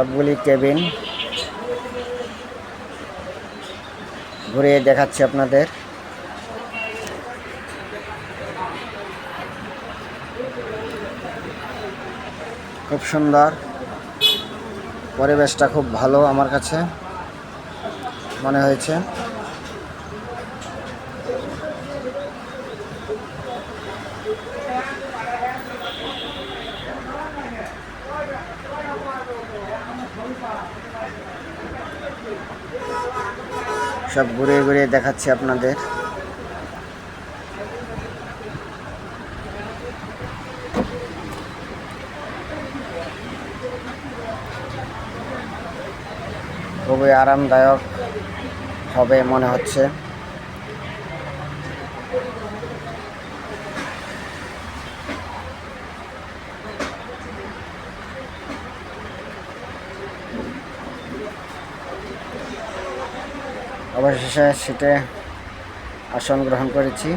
সবগুলি কেবিন ঘুরিয়ে দেখাচ্ছি আপনাদের। খুব সুন্দর। পরিবেশটা খুব ভালো আমার কাছে মনে হয়েছে। সব ঘুরে ঘুরে দেখাচ্ছি আপনাদের। খুবই আরামদায়ক হবে মনে হচ্ছে। অবশেষে সেটা আসন গ্রহণ করেছি।